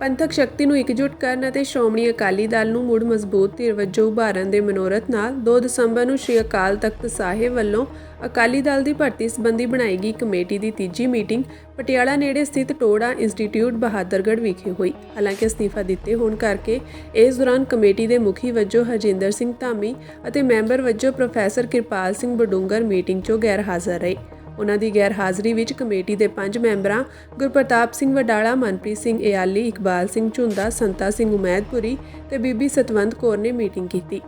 ਪੰਥਕ ਸ਼ਕਤੀ ਨੂੰ ਇਕਜੁੱਟ ਕਰਨ ਅਤੇ ਸ਼੍ਰੋਮਣੀ ਅਕਾਲੀ ਦਲ ਨੂੰ ਮੁੜ ਮਜ਼ਬੂਤ ਧਿਰ ਵਜੋਂ ਉਭਾਰਨ ਦੇ ਮਨੋਰਥ ਨਾਲ 2 ਦਸੰਬਰ ਨੂੰ ਸ੍ਰੀ ਅਕਾਲ ਤਖਤ ਸਾਹਿਬ ਵੱਲੋਂ ਅਕਾਲੀ ਦਲ ਦੀ ਭਰਤੀ ਸੰਬੰਧੀ ਬਣਾਈ ਗਈ ਕਮੇਟੀ ਦੀ ਤੀਜੀ ਮੀਟਿੰਗ ਪਟਿਆਲਾ ਨੇੜੇ ਸਥਿਤ ਟੋੜਾ ਇੰਸਟੀਚਿਊਟ ਬਹਾਦਰਗੜ੍ਹ ਵਿਖੇ ਹੋਈ। ਹਾਲਾਂਕਿ ਅਸਤੀਫਾ ਦਿੱਤੇ ਹੋਣ ਕਰਕੇ ਇਸ ਦੌਰਾਨ ਕਮੇਟੀ ਦੇ ਮੁਖੀ ਵਜੋਂ ਹਰਜਿੰਦਰ ਸਿੰਘ ਧਾਮੀ ਅਤੇ ਮੈਂਬਰ ਵਜੋਂ ਪ੍ਰੋਫੈਸਰ ਕਿਰਪਾਲ ਸਿੰਘ ਬਡੂੰਗਰ ਮੀਟਿੰਗ 'ਚੋਂ ਗੈਰ ਹਾਜ਼ਰ ਰਹੇ। ਉਹਨਾਂ ਦੀ ਗੈਰ ਹਾਜ਼ਰੀ ਵਿੱਚ ਕਮੇਟੀ ਦੇ ਪੰਜ ਮੈਂਬਰਾਂ, ਗੁਰਪ੍ਰਤਾਪ ਸਿੰਘ ਵਡਾਲਾ, ਮਨਪ੍ਰੀਤ ਸਿੰਘ ਇਆਲੀ ਇਕਬਾਲ ਸਿੰਘ ਝੁੰਦਾ, ਸੰਤਾ ਸਿੰਘ ਉਮੈਦਪੁਰੀ ਤੇ ਬੀਬੀ ਸਤਵੰਤ ਕੌਰ ਨੇ ਮੀਟਿੰਗ ਕੀਤੀ।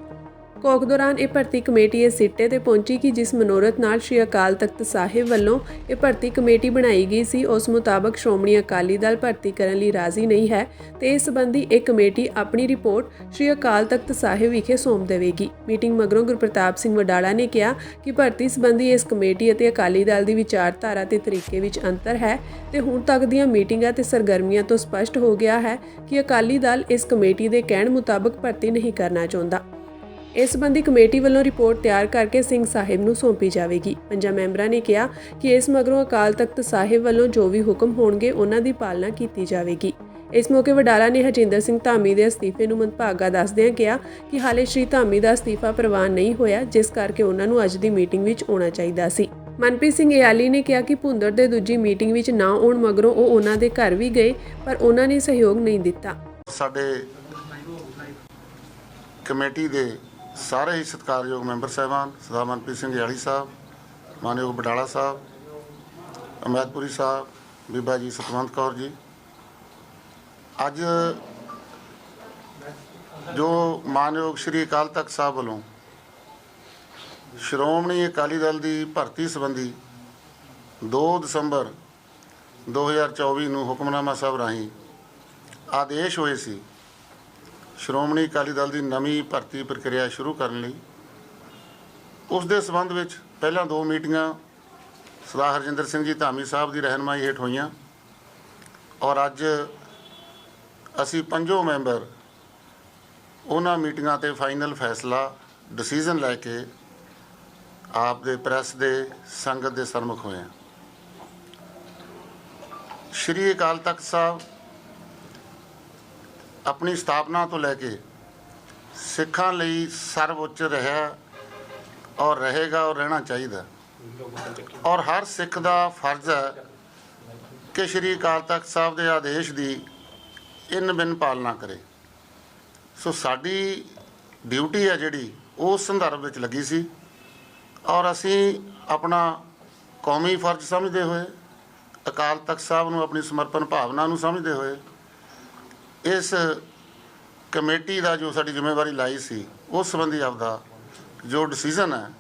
ਕੋਕ ਦੌਰਾਨ ਇਹ ਭਰਤੀ ਕਮੇਟੀ ਇਸ ਸਿੱਟੇ ਤੇ ਪਹੁੰਚੀ ਕਿ ਜਿਸ ਮਨੋਰਥ ਨਾਲ ਸ਼੍ਰੀ ਅਕਾਲ ਤਖਤ ਸਾਹਿਬ ਵੱਲੋਂ ਇਹ ਭਰਤੀ ਕਮੇਟੀ ਬਣਾਈ ਗਈ ਸੀ, ਉਸ ਮੁਤਾਬਕ ਸ਼੍ਰੋਮਣੀ ਅਕਾਲੀ ਦਲ ਭਰਤੀ ਕਰਨ ਲਈ ਰਾਜ਼ੀ ਨਹੀਂ ਹੈ ਤੇ ਇਸ ਸੰਬੰਧੀ ਇਹ ਕਮੇਟੀ ਆਪਣੀ ਰਿਪੋਰਟ ਸ਼੍ਰੀ ਅਕਾਲ ਤਖਤ ਸਾਹਿਬ ਵਿਖੇ ਸੌਂਪ ਦੇਵੇਗੀ। ਮੀਟਿੰਗ ਮਗਰੋਂ ਗੁਰਪ੍ਰਤਾਪ ਸਿੰਘ ਵਡਾਲਾ ਨੇ ਕਿਹਾ ਕਿ ਭਰਤੀ ਸੰਬੰਧੀ ਇਸ ਕਮੇਟੀ ਅਤੇ ਅਕਾਲੀ ਦਲ ਦੀ ਵਿਚਾਰਧਾਰਾ ਤੇ ਤਰੀਕੇ ਵਿੱਚ ਅੰਤਰ ਹੈ ਤੇ ਹੁਣ ਤੱਕ ਦੀਆਂ ਮੀਟਿੰਗਾਂ ਤੇ ਸਰਗਰਮੀਆਂ ਤੋਂ ਸਪਸ਼ਟ ਹੋ ਗਿਆ ਹੈ ਕਿ ਅਕਾਲੀ ਦਲ ਇਸ ਕਮੇਟੀ ਦੇ ਕਹਿਣ ਮੁਤਾਬਕ ਭਰਤੀ ਨਹੀਂ ਕਰਨਾ ਚਾਹੁੰਦਾ। ਇਸ ਸੰਬੰਧੀ ਕਮੇਟੀ ਵੱਲੋਂ ਰਿਪੋਰਟ ਤਿਆਰ ਕਰਕੇ ਸਿੰਘ ਸਾਹਿਬ ਨੂੰ ਸੌਂਪੀ ਜਾਵੇਗੀ। ਪੰਜਾਂ ਮੈਂਬਰਾਂ ਨੇ ਕਿਹਾ ਕਿ ਇਸ ਮਗਰੋਂ ਅਕਾਲ ਤਖਤ ਸਾਹਿਬ ਵੱਲੋਂ ਜੋ ਵੀ ਹੁਕਮ ਹੋਣਗੇ, ਉਹਨਾਂ ਦੀ ਪਾਲਣਾ ਕੀਤੀ ਜਾਵੇਗੀ। ਇਸ ਮੌਕੇ ਵਡਾਲਾ ਨੇ ਹਰਜਿੰਦਰ ਸਿੰਘ ਧਾਮੀ ਦੇ ਅਸਤੀਫੇ ਨੂੰ ਮੰਦਭਾਗਾ ਦੱਸਦਿਆਂ ਕਿਹਾ ਕਿ ਹਾਲੇ ਸ਼੍ਰੀ ਧਾਮੀ ਦਾ ਅਸਤੀਫਾ ਪ੍ਰਵਾਨ ਨਹੀਂ ਹੋਇਆ, ਜਿਸ ਕਰਕੇ ਉਹਨਾਂ ਨੂੰ ਅੱਜ ਦੀ ਮੀਟਿੰਗ ਵਿੱਚ ਆਉਣਾ ਚਾਹੀਦਾ ਸੀ। ਮਨਪ੍ਰੀਤ ਸਿੰਘ ਇਆਲੀ ਨੇ ਕਿਹਾ ਕਿ ਭੁੰਦਰ ਦੇ ਦੂਜੀ ਮੀਟਿੰਗ ਵਿੱਚ ਨਾ ਆਉਣ ਮਗਰੋਂ ਉਹ ਉਹਨਾਂ ਦੇ ਘਰ ਵੀ ਗਏ, ਪਰ ਉਹਨਾਂ ਨੇ ਸਹਿਯੋਗ ਨਹੀਂ ਦਿੱਤਾ। ਸਾਡੇ ਕਮੇਟੀ ਦੇ ਸਾਰੇ ਹੀ ਸਤਿਕਾਰਯੋਗ ਮੈਂਬਰ ਸਾਹਿਬਾਨ, ਸਰਦਾਰ ਮਨਪ੍ਰੀਤ ਸਿੰਘ ਯਾਲੀ ਸਾਹਿਬ, ਮਾਨਯੋਗ ਬਡਾਲਾ ਸਾਹਿਬ ਅਮੈਦਪੁਰੀ ਸਾਹਿਬ, ਬੀਬਾ ਜੀ ਸਤਵੰਤ ਕੌਰ ਜੀ। ਅੱਜ ਜੋ ਮਾਨਯੋਗ ਸ਼੍ਰੀ ਅਕਾਲ ਤਖਤ ਸਾਹਿਬ ਵੱਲੋਂ ਸ਼੍ਰੋਮਣੀ ਅਕਾਲੀ ਦਲ ਦੀ ਭਰਤੀ ਸੰਬੰਧੀ 2 ਦਸੰਬਰ 2024 ਨੂੰ ਹੁਕਮਨਾਮਾ ਸਾਹਿਬ ਰਾਹੀਂ ਆਦੇਸ਼ ਹੋਏ ਸੀ ਸ਼੍ਰੋਮਣੀ ਅਕਾਲੀ ਦਲ ਦੀ ਨਵੀਂ ਭਰਤੀ ਪ੍ਰਕਿਰਿਆ ਸ਼ੁਰੂ ਕਰਨ ਲਈ ਉਸ ਦੇ ਸਬੰਧ ਵਿੱਚ ਪਹਿਲਾਂ ਦੋ ਮੀਟਿੰਗਾਂ ਸਰਦਾਰ ਹਰਜਿੰਦਰ ਸਿੰਘ ਜੀ ਧਾਮੀ ਸਾਹਿਬ ਦੀ ਰਹਿਨਮਾਈ ਹੇਠ ਹੋਈਆਂ ਔਰ ਅੱਜ ਅਸੀਂ ਪੰਜੋ ਮੈਂਬਰ ਉਹਨਾਂ ਮੀਟਿੰਗਾਂ ਤੇ ਫਾਈਨਲ ਫੈਸਲਾ ਡਿਸੀਜਨ ਲੈ ਕੇ ਆਪ ਦੇ ਪ੍ਰੈਸ ਦੇ ਸੰਗਤ ਦੇ ਸਨਮੁਖ ਹੋਏ ਹਾਂ। ਸ਼੍ਰੀ ਅਕਾਲ ਤਖਤ ਸਾਹਿਬ ਆਪਣੀ ਸਥਾਪਨਾ ਤੋਂ ਲੈ ਕੇ ਸਿੱਖਾਂ ਲਈ ਸਰਵਉੱਚ ਰਿਹਾ ਔਰ ਰਹੇਗਾ ਔਰ ਰਹਿਣਾ ਚਾਹੀਦਾ। ਔਰ ਹਰ ਸਿੱਖ ਦਾ ਫਰਜ਼ ਹੈ ਕਿ ਸ਼੍ਰੀ ਅਕਾਲ ਤਖਤ ਸਾਹਿਬ ਦੇ ਆਦੇਸ਼ ਦੀ ਇਨ ਬਿਨ ਪਾਲਣਾ ਕਰੇ। ਸੋ ਸਾਡੀ ਡਿਊਟੀ ਹੈ ਜਿਹੜੀ ਉਸ ਸੰਦਰਭ ਵਿੱਚ ਲੱਗੀ ਸੀ ਔਰ ਅਸੀਂ ਆਪਣਾ ਕੌਮੀ ਫਰਜ਼ ਸਮਝਦੇ ਹੋਏ ਅਕਾਲ ਤਖਤ ਸਾਹਿਬ ਨੂੰ ਆਪਣੀ ਸਮਰਪਣ ਭਾਵਨਾ ਨੂੰ ਸਮਝਦੇ ਹੋਏ ਇਸ ਕਮੇਟੀ ਦਾ ਜੋ ਸਾਡੀ ਜ਼ਿੰਮੇਵਾਰੀ ਲਾਈ ਸੀ, ਉਸ ਸੰਬੰਧੀ ਆਪਦਾ ਜੋ ਡਿਸੀਜਨ ਹੈ,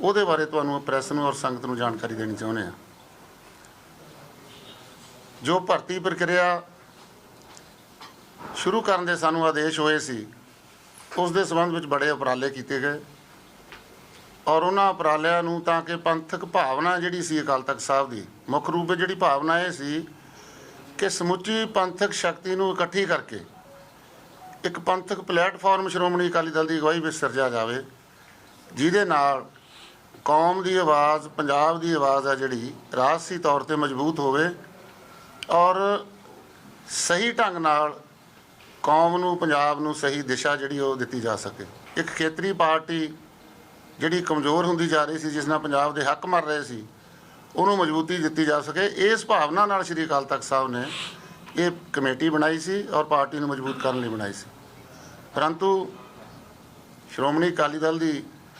ਉਹਦੇ ਬਾਰੇ ਤੁਹਾਨੂੰ ਪ੍ਰੈਸ ਨੂੰ ਔਰ ਸੰਗਤ ਨੂੰ ਜਾਣਕਾਰੀ ਦੇਣੀ ਚਾਹੁੰਦੇ ਹਾਂ। ਜੋ ਭਰਤੀ ਪ੍ਰਕਿਰਿਆ ਸ਼ੁਰੂ ਕਰਨ ਦੇ ਸਾਨੂੰ ਆਦੇਸ਼ ਹੋਏ ਸੀ, ਉਸ ਦੇ ਸੰਬੰਧ ਵਿੱਚ ਬੜੇ ਉਪਰਾਲੇ ਕੀਤੇ ਗਏ ਔਰ ਉਹਨਾਂ ਉਪਰਾਲਿਆਂ ਨੂੰ ਤਾਂ ਕਿ ਪੰਥਕ ਭਾਵਨਾ ਜਿਹੜੀ ਸੀ ਅਕਾਲ ਤਖਤ ਸਾਹਿਬ ਦੀ, ਮੁੱਖ ਰੂਪ ਵਿੱਚ ਜਿਹੜੀ ਭਾਵਨਾ ਇਹ ਸੀ ਕਿ ਸਮੁੱਚੀ ਪੰਥਕ ਸ਼ਕਤੀ ਨੂੰ ਇਕੱਠੀ ਕਰਕੇ ਇੱਕ ਪੰਥਕ ਪਲੇਟਫਾਰਮ ਸ਼੍ਰੋਮਣੀ ਅਕਾਲੀ ਦਲ ਦੀ ਅਗਵਾਈ ਵਿੱਚ ਸਿਰਜਿਆ ਜਾਵੇ, ਜਿਹਦੇ ਨਾਲ ਕੌਮ ਦੀ ਆਵਾਜ਼, ਪੰਜਾਬ ਦੀ ਆਵਾਜ਼ ਆ ਜਿਹੜੀ ਰਾਜਸੀ ਤੌਰ ਤੇ ਮਜ਼ਬੂਤ ਹੋਵੇ ਔਰ ਸਹੀ ਢੰਗ ਨਾਲ ਕੌਮ ਨੂੰ, ਪੰਜਾਬ ਨੂੰ ਸਹੀ ਦਿਸ਼ਾ ਜਿਹੜੀ ਉਹ ਦਿੱਤੀ ਜਾ ਸਕੇ। ਇੱਕ ਖੇਤਰੀ ਪਾਰਟੀ ਜਿਹੜੀ ਕਮਜ਼ੋਰ ਹੁੰਦੀ ਜਾ ਰਹੀ ਸੀ, ਜਿਸ ਨਾਲ ਪੰਜਾਬ ਦੇ ਹੱਕ ਮਰ ਰਹੇ ਸੀ ਉਹਨੂੰ ਮਜ਼ਬੂਤੀ ਦਿੱਤੀ ਜਾ ਸਕੇ। ਇਸ ਭਾਵਨਾ ਨਾਲ ਸ਼੍ਰੀ ਅਕਾਲ ਤਖਤ ਸਾਹਿਬ ਨੇ ਇਹ ਕਮੇਟੀ ਬਣਾਈ ਸੀ ਔਰ ਪਾਰਟੀ ਨੂੰ ਮਜ਼ਬੂਤ ਕਰਨ ਲਈ ਬਣਾਈ ਸੀ। ਪਰੰਤੂ ਸ਼੍ਰੋਮਣੀ ਅਕਾਲੀ ਦਲ ਦੀ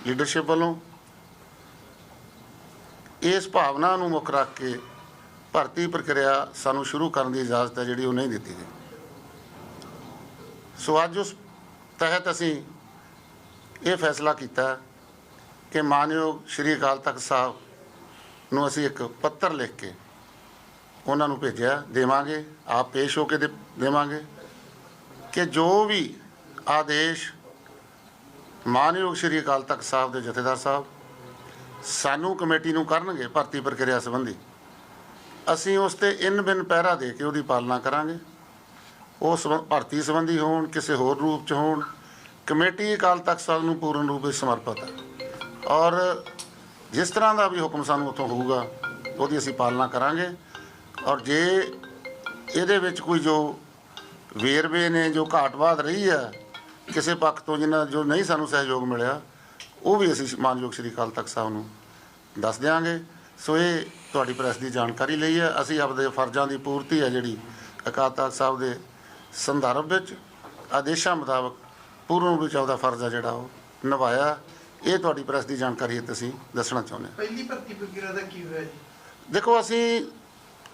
ਲੀਡਰਸ਼ਿਪ ਵੱਲੋਂ ਇਸ ਭਾਵਨਾ ਨੂੰ ਮੁੱਖ ਰੱਖ ਕੇ ਭਰਤੀ ਪ੍ਰਕਿਰਿਆ ਸਾਨੂੰ ਸ਼ੁਰੂ ਕਰਨ ਦੀ ਇਜਾਜ਼ਤ ਹੈ ਜਿਹੜੀ ਉਹ ਨਹੀਂ ਦਿੱਤੀ ਗਈ। ਸੋ ਅੱਜ ਉਸ ਤਹਿਤ ਅਸੀਂ ਇਹ ਫੈਸਲਾ ਕੀਤਾ ਕਿ ਮਾਨਯੋਗ ਸ਼੍ਰੀ ਅਕਾਲ ਤਖਤ ਸਾਹਿਬ ਨੂੰ ਅਸੀਂ ਇੱਕ ਪੱਤਰ ਲਿਖ ਕੇ ਉਹਨਾਂ ਨੂੰ ਭੇਜਿਆ, ਦੇਵਾਂਗੇ, ਆਪ ਪੇਸ਼ ਹੋ ਕੇ ਦੇ- ਦੇਵਾਂਗੇ ਕਿ ਜੋ ਵੀ ਆਦੇਸ਼ ਮਾਨਯੋਗ ਸ਼੍ਰੀ ਅਕਾਲ ਤਖਤ ਸਾਹਿਬ ਦੇ ਜਥੇਦਾਰ ਸਾਹਿਬ ਸਾਨੂੰ ਕਮੇਟੀ ਨੂੰ ਕਰਨਗੇ ਭਰਤੀ ਪ੍ਰਕਿਰਿਆ ਸੰਬੰਧੀ, ਅਸੀਂ ਉਸ ਤੇ ਇਨ ਬਿਨ ਪਹਿਰਾ ਦੇ ਕੇ ਉਹਦੀ ਪਾਲਣਾ ਕਰਾਂਗੇ। ਉਸ ਸੰਬ- ਭਰਤੀ ਸੰਬੰਧੀ ਹੋਣ, ਕਿਸੇ ਹੋਰ ਰੂਪ ਚ ਹੋਣ, ਕਮੇਟੀ ਅਕਾਲ ਤਖਤ ਸਾਹਿਬ ਨੂੰ ਪੂਰਨ ਰੂਪ ਵਿੱਚ ਸਮਰਪਿਤ ਹੈ। ਔਰ ਜਿਸ ਤਰ੍ਹਾਂ ਦਾ ਵੀ ਹੁਕਮ ਸਾਨੂੰ ਉੱਥੋਂ ਹੋਊਗਾ, ਉਹਦੀ ਅਸੀਂ ਪਾਲਣਾ ਕਰਾਂਗੇ। ਔਰ ਜੇ ਇਹਦੇ ਵਿੱਚ ਕੋਈ ਜੋ ਵੇਰਵੇ ਨੇ, ਜੋ ਘਾਟਵਾਦ ਰਹੀ ਹੈ, ਕਿਸੇ ਪੱਖ ਤੋਂ ਜਿਨ੍ਹਾਂ ਜੋ ਨਹੀਂ ਸਾਨੂੰ ਸਹਿਯੋਗ ਮਿਲਿਆ, ਉਹ ਵੀ ਅਸੀਂ ਮਾਨਯੋਗ ਸ਼੍ਰੀ ਅਕਾਲ ਤਖਤ ਸਾਹਿਬ ਨੂੰ ਦੱਸ ਦਿਆਂਗੇ। ਸੋ ਇਹ ਤੁਹਾਡੀ ਪ੍ਰੈਸ ਦੀ ਜਾਣਕਾਰੀ ਲਈ ਹੈ। ਅਸੀਂ ਆਪਦੇ ਫਰਜ਼ਾਂ ਦੀ ਪੂਰਤੀ ਹੈ ਜਿਹੜੀ ਅਕਾਲ ਤਖਤ ਸਾਹਿਬ ਦੇ ਸੰਦਰਭ ਵਿੱਚ ਆਦੇਸ਼ਾਂ ਮੁਤਾਬਕ ਪੂਰਨ ਰੂਪ ਵਿੱਚ ਆਪਦਾ ਫਰਜ਼ ਹੈ ਜਿਹੜਾ ਉਹ ਨਿਭਾਇਆ। ਇਹ ਤੁਹਾਡੀ ਪ੍ਰੈਸ ਦੀ ਜਾਣਕਾਰੀ ਹੈ ਅਸੀਂ ਦੱਸਣਾ ਚਾਹੁੰਦੇ ਹਾਂ। ਪਹਿਲੀ ਭਰਤੀ ਪ੍ਰਕਿਰਿਆ ਦਾ ਕੀ ਹੋਇਆ ਜੀ? ਦੇਖੋ ਅਸੀਂ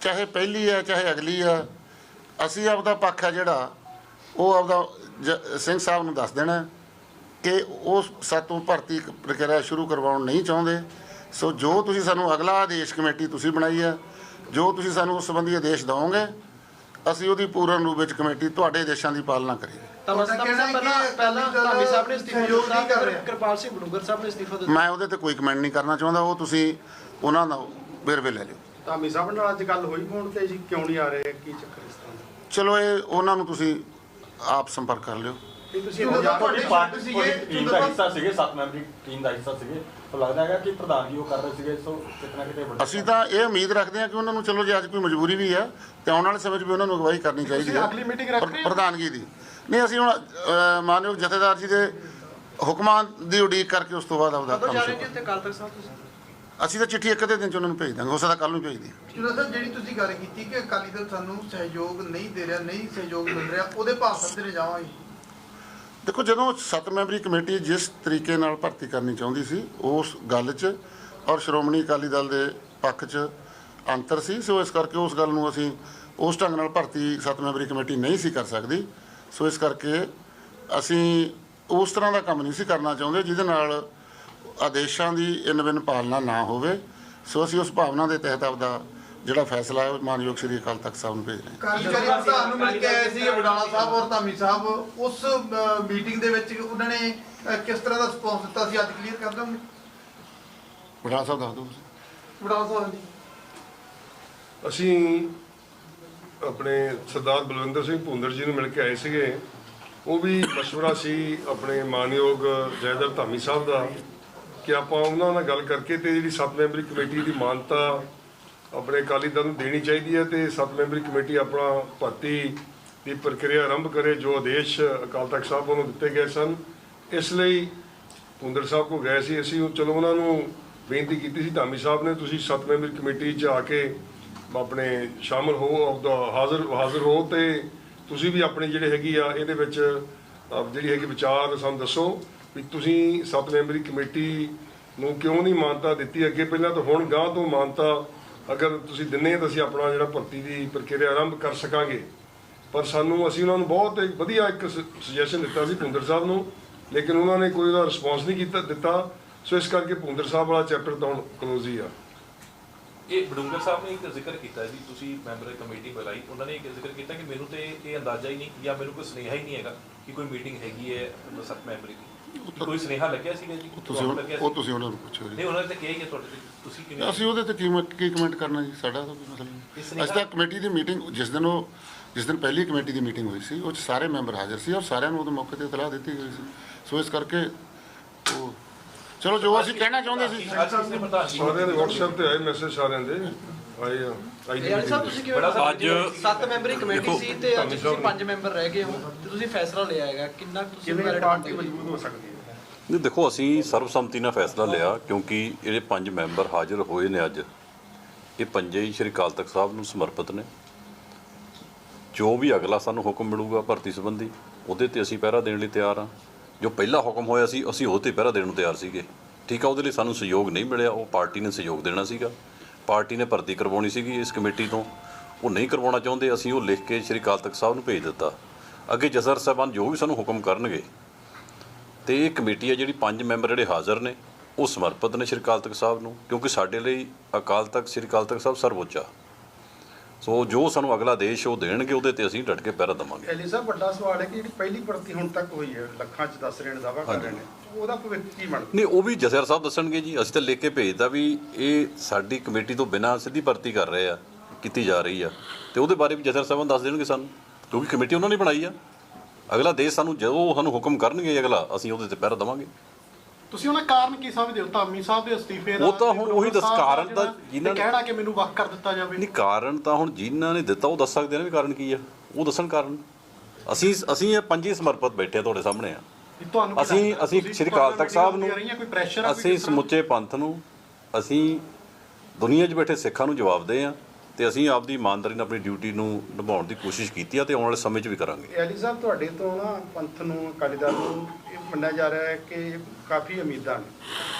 ਚਾਹੇ ਪਹਿਲੀ ਹੈ ਚਾਹੇ ਅਗਲੀ ਹੈ ਅਸੀਂ ਆਪਦਾ ਪੱਖ ਹੈ ਜਿਹੜਾ ਉਹ ਆਪਦਾ ਸਿੰਘ ਸਾਹਿਬ ਨੂੰ ਦੱਸ ਦੇਣਾ ਕਿ ਉਸ ਸਾਤੋਂ ਭਰਤੀ ਪ੍ਰਕਿਰਿਆ ਸ਼ੁਰੂ ਕਰਵਾਉਣ ਨਹੀਂ ਚਾਹੁੰਦੇ। ਸੋ ਜੋ ਤੁਸੀਂ ਸਾਨੂੰ ਅਗਲਾ ਆਦੇਸ਼ ਕਮੇਟੀ ਤੁਸੀਂ ਬਣਾਈ ਹੈ ਜੋ ਤੁਸੀਂ ਸਾਨੂੰ ਉਸ ਸੰਬੰਧੀ ਆਦੇਸ਼ ਦਿਓਗੇ ਅਸੀਂ ਉਹਦੀ ਪੂਰਨ ਰੂਪ ਵਿੱਚ ਕਮੇਟੀ ਤੁਹਾਡੇ ਆਦੇਸ਼ਾਂ ਦੀ ਪਾਲਣਾ ਕਰੀਏ। ਤਾਂ ਤੁਹਾਡਾ ਮਸਲਾ ਕਹਿਣਾ ਹੈ ਪਹਿਲਾਂ ਕਿ ਪਹਿਲਾਂ ਅਕਾਲੀ ਦਲ ਧਾਮੀ ਸਾਹਿਬ ਨੇ ਇਸਤੀਫਾ ਸਹਿਯੋਗ ਦਿੱਤਾ। ਨਹੀਂ ਕਰ ਰਿਹਾ। ਕਿਰਪਾਲ ਸਿੰਘ ਬਡੂੰਗਰ ਸਾਹਿਬ ਨੇ ਇਸਤੀਫਾ ਦਿੱਤਾ। ਮੈਂ ਉਹਦੇ ਤੇ ਕੋਈ ਕਮੈਂਟ ਨਹੀਂ ਕਰਨਾ ਚਾਹੁੰਦਾ ਉਹ ਤੁਸੀਂ ਉਹਨਾਂ ਦਾ ਵੇਰਵੇ ਲੈ ਲਿਓ। ਧਾਮੀ ਸਾਹਿਬ ਨਾਲ ਅੱਜ ਗੱਲ ਹੋਈ ਫੋਨ ਤੇ ਜੀ ਕਿਉਂ ਨਹੀਂ ਆ ਰਹੇ ਕੀ ਚੱਕਰ ਇਸ ਤਰ੍ਹਾਂ ਦਾ? ਚਲੋ ਇਹ ਉਹਨਾਂ ਨੂੰ ਤੁਸੀਂ ਆਪ ਸੰਪਰਕ ਕਰ ਲਿਓ। ਤੁਸੀਂ ਤੁਹਾਡੇ ਹਜ਼ਾਰ ਤੁਹਾਡੇ ਪਾਰਟੀ ਸੀਗੇ, ਟੀਮ ਦਾ ਹਿੱਸਾ ਸੀਗੇ ਸੱਤ ਮੈਂਬਰੀ ਟੀਮ ਦਾ ਹਿੱਸਾ ਸੀਗੇ ਤਾਂ ਲੱਗਦਾ ਹੈਗਾ ਕਿ ਪ੍ਰਧਾਨਗੀ ਉਹ ਕਰ ਰਹੇ ਸੀਗੇ ਸੋ ਕਿਤਨਾ ਕਿਤੇ ਵੱਡਾ ਅਸੀਂ ਤਾਂ ਇਹ ਉਮੀਦ ਰੱਖਦੇ ਹਾਂ ਕਿ ਉਹਨਾਂ ਨੂੰ ਚਲੋ ਜੇ ਅੱਜ ਕੋਈ ਮਜਬੂਰੀ ਵੀ ਹੈ ਤੇ ਆਉਣ ਵਾਲੇ ਸਮੇਂ 'ਚ ਵੀ ਉਹਨਾਂ ਨੂੰ ਅਗਵਾਈ ਕਰਨੀ ਚਾਹੀਦੀ ਹੈ ਅਗਲੀ ਰੱਖ ਰਹੇ? ਪ੍ਰਧਾਨਗੀ ਦੀ ਨਹੀਂ ਅਸੀਂ ਹੁਣ ਮਾਨਯੋਗ ਜਥੇਦਾਰ ਜੀ ਦੇ ਹੁਕਮਾਂ ਦੀ ਉਡੀਕ ਕਰਕੇ ਉਸ ਤੋਂ ਬਾਅਦ ਆਪਦਾ ਕੰਮ ਜਾ ਸ਼ੁਰੂ ਜੀ ਉੱਥੇ ਕਾਲ ਤੱਕ ਸਾਹਿਬ ਤੁਸੀਂ ਕਰਾਂਗੇ। ਅਸੀਂ ਤਾਂ ਚਿੱਠੀ ਇੱਕ ਅੱਧੇ ਦਿਨ 'ਚ ਉਹਨਾਂ ਨੂੰ ਭੇਜ ਦਾਂਗੇ ਹੋ ਸਕਦਾ ਕੱਲ ਨੂੰ ਭੇਜ ਦਈਏ ਚਲੋ ਸਰ ਜਿਹੜੀ ਤੁਸੀਂ ਗੱਲ ਕੀਤੀ ਕਿ ਅਕਾਲੀ ਦਲ ਸਾਨੂੰ ਸਹਿਯੋਗ ਨਹੀਂ ਦੇ ਰਿਹਾ ਨਹੀਂ ਸਹਿਯੋਗ ਮਿਲ ਰਿਹਾ ਉਹਦੇ ਭਾਵ ਸੱਤੇ ਜਾਵਾਂਗੇ ਦੇਖੋ, ਜਦੋਂ ਸੱਤ ਮੈਂਬਰੀ ਕਮੇਟੀ ਜਿਸ ਤਰੀਕੇ ਨਾਲ ਭਰਤੀ ਕਰਨੀ ਚਾਹੁੰਦੀ ਸੀ, ਉਸ ਗੱਲ 'ਚ ਔਰ ਸ਼੍ਰੋਮਣੀ ਅਕਾਲੀ ਦਲ ਦੇ ਪੱਖ 'ਚ ਅੰਤਰ ਸੀ, ਸੋ ਇਸ ਕਰਕੇ ਉਸ ਗੱਲ ਨੂੰ ਅਸੀਂ ਉਸ ਢੰਗ ਨਾਲ ਭਰਤੀ ਸੱਤ ਮੈਂਬਰੀ ਕਮੇਟੀ ਨਹੀਂ ਸੀ ਕਰ ਸਕਦੀ। ਸੋ ਇਸ ਕਰਕੇ ਅਸੀਂ ਉਸ ਤਰ੍ਹਾਂ ਦਾ ਕੰਮ ਨਹੀਂ ਸੀ ਕਰਨਾ ਚਾਹੁੰਦੇ, ਜਿਹਦੇ ਨਾਲ ਆਦੇਸ਼ਾਂ ਦੀ ਇਨ ਪਾਲਣਾ ਨਾ ਹੋਵੇ। ਸੋ ਅਸੀਂ ਉਸ ਭਾਵਨਾ ਦੇ ਤਹਿਤ ਆਪਦਾ ਜਿਹੜਾ ਫੈਸਲਾ ਹੈ ਉਹ ਮਾਨਯੋਗ ਸ਼੍ਰੀ ਅਕਾਲ ਤਖਤ ਸਾਹਿਬ ਨੂੰ ਭੇਜ ਰਹੇ ਹਾਂ ਕਾਰਜਕਾਰੀ ਪ੍ਰਧਾਨ ਨੂੰ ਮਿਲ ਕੇ ਆਏ ਸੀ ਵਡਾਲਾ ਸਾਹਿਬ ਔਰ ਧਾਮੀ ਸਾਹਿਬ ਉਸ ਮੀਟਿੰਗ ਦੇ ਵਿੱਚ ਉਹਨਾਂ ਨੇ ਅ, ਕਿਸ ਤਰ੍ਹਾਂ ਦਾ ਰਿਸਪੌਂਸ ਦਿੱਤਾ ਸੀ ਅੱਜ ਕਲੀਅਰ ਕਰ ਦਾਂਗੇ ਵਡਾਲਾ ਸਾਹਿਬ ਦੱਸ ਦਿਓ ਤੁਸੀਂ ਵਡਾਲਾ ਸਾਹਿਬ ਜੀ ਅਸੀਂ ਆਪਣੇ ਸਰਦਾਰ ਬਲਵਿੰਦਰ ਸਿੰਘ ਭੁੰਦਰ ਜੀ ਨੂੰ ਮਿਲ ਕੇ ਆਏ ਸੀਗੇ ਉਹ ਵੀ مشورہ ਸੀ ਆਪਣੇ ਮਾਨਯੋਗ ਜੈਦਰ ਧਾਮੀ ਸਾਹਿਬ ਦਾ ਕਿ ਆਪਾਂ ਉਹਨਾਂ ਨਾਲ ਗੱਲ ਕਰਕੇ ਤੇ ਜਿਹੜੀ ਸੱਤ ਮੈਂਬਰੀ ਕਮੇਟੀ ਦੀ ਮਾਨਤਾ ਆਪਣੇ ਅਕਾਲੀ ਦਲ ਨੂੰ ਦੇਣੀ ਚਾਹੀਦੀ ਹੈ ਤੇ ਸੱਤ ਮੈਂਬਰੀ ਕਮੇਟੀ ਆਪਣਾ ਭਰਤੀ ਦੀ ਪ੍ਰਕਿਰਿਆ ਆਰੰਭ ਕਰੇ, ਜੋ ਆਦੇਸ਼ ਅਕਾਲ ਤਖਤ ਸਾਹਿਬ ਵੱਲੋਂ ਦਿੱਤੇ ਗਏ ਸਨ। ਇਸ ਲਈ ਪੁੰਦਰ ਸਾਹਿਬ ਕੋ ਗਏ ਸੀ। ਅਸੀਂ ਉਹ ਚਲੋ ਉਹਨਾਂ ਨੂੰ ਬੇਨਤੀ ਕੀਤੀ ਸੀ, ਧਾਮੀ ਸਾਹਿਬ ਨੇ, ਤੁਸੀਂ ਸੱਤ ਮੈਂਬਰੀ ਕਮੇਟੀ 'ਚ ਆ ਕੇ ਆਪਣੇ ਸ਼ਾਮਲ ਹੋ ਹਾਜ਼ਰ ਹਾਜ਼ਰ ਹੋ ਤੇ ਤੁਸੀਂ ਵੀ ਆਪਣੇ ਜਿਹੜੇ ਹੈਗੀ ਆ, ਇਹਦੇ ਵਿੱਚ ਜਿਹੜੀ ਹੈਗੀ ਵਿਚਾਰ ਸਾਨੂੰ ਦੱਸੋ ਵੀ ਤੁਸੀਂ ਸੱਤ ਮੈਂਬਰੀ ਕਮੇਟੀ ਨੂੰ ਕਿਉਂ ਨਹੀਂ ਮਾਨਤਾ ਦਿੱਤੀ? ਅੱਗੇ ਪਹਿਲਾਂ ਤਾਂ ਹੁਣ ਗਾਂ ਤੋਂ ਮਾਨਤਾ ਅਗਰ ਤੁਸੀਂ ਦਿੰਨੇ ਤਾਂ ਅਸੀਂ ਆਪਣਾ ਜਿਹੜਾ ਭਰਤੀ ਦੀ ਪ੍ਰਕਿਰਿਆ ਆਰੰਭ ਕਰ ਸਕਾਂਗੇ। ਪਰ ਸਾਨੂੰ, ਅਸੀਂ ਉਹਨਾਂ ਨੂੰ ਬਹੁਤ ਇੱਕ ਵਧੀਆ ਇੱਕ ਸੁਜੈਸ਼ਨ ਦਿੱਤਾ ਸੀ ਭੁੰਦਰ ਸਾਹਿਬ ਨੂੰ, ਲੇਕਿਨ ਉਹਨਾਂ ਨੇ ਕੋਈ ਉਹਦਾ ਰਿਸਪੌਂਸ ਨਹੀਂ ਕੀਤਾ, ਦਿੱਤਾ। ਸੋ ਇਸ ਕਰਕੇ ਭੁੰਦਰ ਸਾਹਿਬ ਵਾਲਾ ਚੈਪਟਰ ਤਾਂ ਹੁਣ ਕਲੋਜ਼ ਹੀ ਆ। ਇਹ ਬਡੂੰਗਰ ਸਾਹਿਬ ਨੇ ਇੱਕ ਜ਼ਿਕਰ ਕੀਤਾ ਜੀ, ਤੁਸੀਂ ਮੈਂਬਰ ਕਮੇਟੀ ਬੁਲਾਈ, ਉਹਨਾਂ ਨੇ ਇੱਕ ਜ਼ਿਕਰ ਕੀਤਾ ਕਿ ਮੈਨੂੰ ਤੇ ਇਹ ਅੰਦਾਜ਼ਾ ਹੀ ਨਹੀਂ, ਜਾਂ ਮੈਨੂੰ ਕੋਈ ਸੁਨੇਹਾ ਹੀ ਨਹੀਂ ਹੈਗਾ। ਕਿ ਕੋਈ ਮੀਟਿੰਗ ਹੈਗੀ ਹੈ ਸੱਤ ਮੈਂਬਰੀ ਦੀ? ਕੋਈ ਸੁਨੇਹਾ ਲੱਗਿਆ ਸੀਗਾ ਜੀ? ਤੁਸੀਂ ਤੁਹਾਨੂੰ ਲੱਗਿਆ ਉਹ ਸੀ? ਤੁਸੀਂ ਉਹਨਾਂ ਨੂੰ ਪੁੱਛੋ ਜੀ। ਨਹੀਂ ਉਹਨਾਂ ਨੇ ਤਾਂ ਕਿਹਾ ਹੀ ਹੈ ਤੁਹਾਡੇ ਤੇ। ਤੁਸੀਂ ਕਿਵੇਂ ਅਸੀਂ ਉਹਦੇ ਤੇ ਕੀ ਮ- ਕੀ ਕਮੈਂਟ ਕਰਨਾ ਜੀ? ਸਾਡਾ ਤਾਂ ਕੋਈ ਮਸਲਾ ਇਸ ਨਹੀਂ। ਲਈ ਅਸੀਂ ਤਾਂ ਕਮੇਟੀ ਦੀ ਮੀਟਿੰਗ ਜਿਸ ਦਿਨ ਉਹ ਜਿਸ ਦਿਨ ਪਹਿਲੀ ਕਮੇਟੀ ਦੀ ਮੀਟਿੰਗ ਹੋਈ ਸੀ ਉਹ 'ਚ ਸਾਰੇ ਮੈਂਬਰ ਹਾਜ਼ਰ ਸੀ ਔਰ ਸਾਰਿਆਂ ਨੂੰ ਉਹਦੇ ਮੌਕੇ ਤੇ ਇਤਲਾਹ ਦਿੱਤੀ ਗਈ ਸੀ। ਸੋ ਇਸ ਕਰਕੇ ਉਹ ਚਲੋ ਜੋ ਅਸੀਂ ਕਹਿਣਾ ਚਾਹੁੰਦੇ ਸੀ ਅੱਜ ਕਿਸ ਨੇ ਪ੍ਰਧਾਨ ਜੀ ਸਾਰਿਆਂ ਦੇ WhatsApp ਤੇ ਆਏ ਮੈਸੇਜ ਸਾਰਿਆਂ ਦੀ। ਯਾਨੀ ਸਾਹਿਬ meeting ਤੁਸੀਂ ਕਿਵੇਂ ਬੜਾ ਅੱਜ ਸੱਤ ਮੈਂਬਰੀ ਕਮੇਟੀ ਸੀ ਤੇ ਅੱਜ ਧਾਮੀ ਤੁਸੀਂ ਸਾਹਿਬ ਨੇ- ਪੰਜ ਮੈਂਬਰ ਰਹਿ ਗਏ ਹੋ ਤੇ ਤੁਸੀਂ ਫੈਸਲਾ ਲਿਆ ਹੈਗਾ ਕਿੰਨਾ ਕੁ ਤੁਸੀਂ ਕਿਵੇਂ valid ਪਾਰਟੀ ਮੰਨਦੇ ਹੋ? ਮਜ਼ਬੂਤ ਹੋ ਸਕਦੀ ਹੈ? ਨਹੀਂ ਦੇਖੋ ਅਸੀਂ ਸਰਬਸੰਮਤੀ ਨਾਲ ਫੈਸਲਾ ਲਿਆ ਕਿਉਂਕਿ ਇਹਦੇ ਪੰਜ ਮੈਂਬਰ ਹਾਜ਼ਰ ਹੋਏ ਨੇ ਅੱਜ। ਇਹ ਪੰਜੇ ਹੀ ਸ਼੍ਰੀ ਅਕਾਲ ਤਖਤ ਸਾਹਿਬ ਨੂੰ ਸਮਰਪਿਤ ਨੇ। ਜੋ ਵੀ ਅਗਲਾ ਸਾਨੂੰ ਹੁਕਮ ਮਿਲੂਗਾ ਭਰਤੀ ਸੰਬੰਧੀ ਉਹਦੇ ਤੇ ਅਸੀਂ ਪਹਿਰਾ ਦੇਣ ਲਈ ਤਿਆਰ ਹਾਂ। ਜੋ ਪਹਿਲਾ ਹੁਕਮ ਹੋਇਆ ਸੀ ਅਸੀਂ ਉਹ ਤੇ ਪਹਿਰਾ ਦੇਣ ਨੂੰ ਤਿਆਰ ਸੀਗੇ। ਠੀਕ ਆ ਉਹਦੇ ਲਈ ਸਾਨੂੰ ਸਹਿਯੋਗ ਨਹੀਂ ਮਿਲਿਆ ਉਹ ਪਾਰਟੀ ਨੇ ਸਹਿਯੋਗ ਦੇਣਾ ਸੀਗਾ। ਪਾਰਟੀ ਨੇ ਭਰਤੀ ਕਰਵਾਉਣੀ ਸੀਗੀ ਇਸ ਕਮੇਟੀ ਤੋਂ। ਉਹ ਨਹੀਂ ਕਰਵਾਉਣਾ ਚਾਹੁੰਦੇ ਅਸੀਂ ਉਹ ਲਿਖ ਕੇ ਸ਼੍ਰੀ ਅਕਾਲ ਤਖਤ ਸਾਹਿਬ ਨੂੰ ਭੇਜ ਦਿੱਤਾ। ਅੱਗੇ ਜਸਰ ਸਾਹਿਬਾਨ ਜੋ ਵੀ ਸਾਨੂੰ ਹੁਕਮ ਕਰਨਗੇ। ਤੇ ਇਹ ਕਮੇਟੀ ਹੈ ਜਿਹੜੀ ਪੰਜ ਮੈਂਬਰ ਜਿਹੜੇ ਹਾਜ਼ਰ ਨੇ ਉਹ ਸਮਰਪਿਤ ਨੇ ਸ਼੍ਰੀ ਅਕਾਲ ਤਖਤ ਸਾਹਿਬ ਨੂੰ ਕਿਉਂਕਿ ਸਾਡੇ ਲਈ ਅਕਾਲ ਤਖਤ ਸ਼੍ਰੀ ਅਕਾਲ ਤਖਤ ਸਾਹਿਬ ਸਰਵਉੱਚ ਆ। ਸੋ ਜੋ ਸਾਨੂੰ ਅਗਲਾ ਦੇਸ਼ ਉਹ ਦੇਣਗੇ ਉਹਦੇ ਤੇ ਅਸੀਂ ਡਟ ਕੇ ਪਹਿਰਾ ਦੇਵਾਂਗੇ। ਐਲੀ ਸਾਹਿਬ ਵੱਡਾ ਸਵਾਲ ਹੈ ਕਿ ਜਿਹੜੀ ਪਹਿਲੀ ਭਰਤੀ ਹੁਣ ਤੱਕ ਹੋਈ ਹੈ ਲੱਖਾਂ ਚ ਦੱਸ ਰਹੇ ਨੇ ਦਾਵਾ ਕਰ ਰਹੇ ਨੇ। ਉਹਦਾ ਭਵਿੱਖ ਕੀ ਬਣਦਾ? ਨਹੀਂ ਉਹ ਵੀ ਜਸਰ ਸਾਹਿਬ ਦੱਸਣਗੇ ਜੀ। ਅਸੀਂ ਤਾਂ ਲਿਖ ਕੇ ਭੇਜਦਾ ਵੀ ਇਹ ਸਾਡੀ ਕਮੇਟੀ ਤੋਂ ਬਿਨਾਂ ਸਿੱਧੀ ਭਰਤੀ ਕਰ ਰਹੇ ਆ ਕੀਤੀ ਜਾ ਰਹੀ ਆ। ਤੇ ਉਹਦੇ ਬਾਰੇ ਵੀ ਜਸਰ ਸਾਹਿਬਾਨ ਦੱਸ ਦੇਣਗੇ ਸਾਨੂੰ ਕਿਉਂਕਿ ਕਮੇਟੀ ਉਹਨਾਂ ਨੇ ਬਣਾਈ ਆ। ਅਗਲਾ ਦੇਸ਼ ਸਾਨੂੰ ਜਦੋਂ ਸਾਨੂੰ ਹੁਕਮ ਕਰਨਗੇ ਅਗਲਾ ਅਸੀਂ ਉਹਦੇ ਤੇ ਪਹਿਰਾ ਦੇਵਾਂਗੇ। ਤੁਸੀਂ ਉਹਨਾਂ ਕਾਰਨ ਕੀ ਸਮਝਦੇ ਹੋ ਧਾਮੀ ਸਾਹਿਬ ਦੇ ਅਸਤੀਫੇ ਦਾ ਉਹ ਤਾਂ ਹੁਣ ਉਹੀ ਦੱਸ- ਸਾਹਿਬ ਦਾ ਕਾਰਨ ਤਾਂ ਜਿਨ੍ਹਾਂ ਨੇ- ਕਹਿਣਾ ਕਿ ਮੈਨੂੰ ਵੱਖ ਕਰ ਦਿੱਤਾ ਜਾਵੇ। ਨਹੀਂ ਕਾਰਨ ਤਾਂ ਹੁਣ ਜਿਨ੍ਹਾਂ ਨੇ ਦਿੱਤਾ ਉਹ ਦੱਸ ਸਕਦੇ ਨੇ ਵੀ ਕਾਰਨ ਕੀ ਆ। ਉਹ ਦੱਸਣ ਕਾਰਨ। ਅਸੀਂ ਅਸੀਂ ਇਹ ਪੰਜੀ ਸਮਰਪਿਤ ਬੈਠੇ ਤੁਹਾਡੇ ਸਾਹਮਣੇ ਆ। ਤੁਹਾਨੂੰ ਅਸੀਂ? ਅਸੀਂ ਸ਼੍ਰੀ ਅਕਾਲ ਤਖਤ ਸਾਹਿਬ ਨੂੰ ਅਸੀਂ? ਸਮੁੱਚੇ ਪੰਥ ਨੂੰ ਅਸੀਂ ਦੁਨੀਆ 'ਚ ਬੈਠੇ ਸਿੱਖਾਂ ਨੂੰ ਜਵਾਬਦੇ ਆ ਤੇ ਅਸੀਂ ਆਪਦੀ ਇਮਾਨਦਾਰੀ ਨਾਲ ਆਪਣੀ ਡਿਊਟੀ ਨੂੰ ਨਿਭਾਉਣ ਦੀ ਕੋਸ਼ਿਸ਼ ਕੀਤੀ ਆ ਤੇ ਆਉਣ ਵਾਲੇ ਸਮੇਂ 'ਚ ਵੀ ਕਰਾਂਗੇ ਐਲੀ ਸਾਹਿਬ ਤੁਹਾਡੇ ਤੋਂ ਨਾ ਪੰਥ ਨੂੰ ਅਕਾਲੀ ਦਲ ਨੂੰ ਇਹ ਮੰਨਿਆ ਜਾ ਰਿਹਾ ਹੈ ਕਿ ਕਾਫੀ ਉਮੀਦਾਂ ਨੇ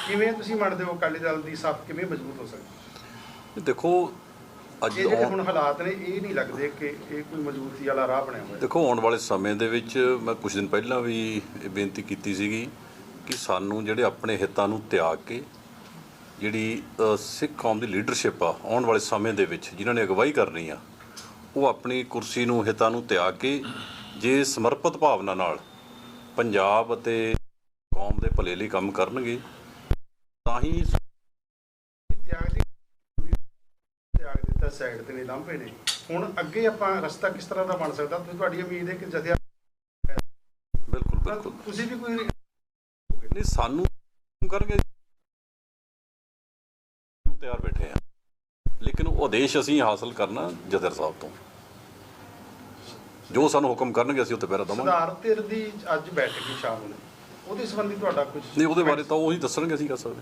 ਕਿਵੇਂ ਤੁਸੀਂ ਮੰਨਦੇ ਹੋ ਅਕਾਲੀ ਦਲ ਦੀ ਸਾਫ਼ ਕਿਵੇਂ ਮਜ਼ਬੂਤ ਹੋ ਸਕਦੀ ਦੇਖੋ ਅੱਜ ਇਹ ਜਿਹੜੇ ਆਉਣ- ਹੁਣ ਹਾਲਾਤ ਨੇ ਇਹ ਨਹੀਂ ਲੱਗਦੇ ਕਿ ਇਹ ਕੋਈ ਮਜ਼ਬੂਤੀ ਵਾਲਾ ਰਾਹ ਬਣਿਆ ਹੋਇਆ। ਦੇਖੋ ਆਉਣ ਵਾਲੇ ਸਮੇਂ ਦੇ ਵਿੱਚ ਮੈਂ ਕੁਝ ਦਿਨ ਪਹਿਲਾਂ ਵੀ ਇਹ ਬੇਨਤੀ ਕੀਤੀ ਸੀਗੀ ਕਿ ਸਾਨੂੰ ਜਿਹੜੇ ਆਪਣੇ ਹਿੱਤਾਂ ਨੂੰ ਤਿਆਗ ਕੇ ਜਿਹੜੀ ਸਿੱਖ ਕੌਮ ਦੀ ਲੀਡਰਸ਼ਿਪ ਆ ਆਉਣ ਵਾਲੇ ਸਮੇਂ ਦੇ ਵਿੱਚ ਜਿਨ੍ਹਾਂ ਨੇ ਅਗਵਾਈ ਕਰਨੀ ਆ ਉਹ ਆਪਣੀ ਕੁਰਸੀ ਨੂੰ ਹਿੱਤਾਂ ਨੂੰ ਤਿਆਗ ਕੇ ਜੇ ਸਮਰਪਿਤ ਭਾਵਨਾ ਨਾਲ ਪੰਜਾਬ ਅਤੇ ਕੌਮ ਦੇ ਭਲੇ ਲਈ ਕੰਮ ਕਰਨਗੇ ਤਾਂ ਹੀ ਤਿਆਗ ਦੀ ਸਾਈਡ ਤੇ ਨੇ ਲਾਂਭੇ ਨੇ। ਹੁਣ ਅੱਗੇ ਆਪਾਂ ਰਸਤਾ ਕਿਸ ਤਰ੍ਹਾਂ ਦਾ ਬਣ ਸਕਦਾ? ਤੁਸੀਂ ਤੁਹਾਡੀ ਉਮੀਦ ਹੈ ਕਿ ਜਦਿਆ ਬਿਲਕੁਲ ਬਿਲਕੁਲ। ਤੁਸੀਂ ਵੀ ਕੋਈ ਨਹੀਂ ਸਾਨੂੰ ਕਰਨਗੇ। ਤਿਆਰ ਬੈਠੇ ਆ। ਲੇਕਿਨ ਉਹ ਆਦੇਸ਼ ਅਸੀਂ ਹਾਸਲ ਕਰਨਾ ਜਥੇਦਾਰ ਸਾਹਿਬ ਤੋਂ। ਜੋ ਸਾਨੂੰ ਹੁਕਮ ਕਰਨਗੇ ਅਸੀਂ ਉੱਤੇ ਪਹਿਰਾ ਦਵਾਂਗੇ। ਸੁਧਾਰ ਧਿਰ ਦੀ ਅੱਜ ਬੈਠਕ ਸ਼ਾਮ ਨੂੰ। ਉਹਦੇ ਸੰਬੰਧੀ ਤੁਹਾਡਾ ਕੁਝ ਨਹੀਂ ਉਹਦੇ ਬਾਰੇ ਤਾਂ ਉਹੀ ਦੱਸਣਗੇ ਅਸੀਂ ਕਰ ਸਕਦੇ।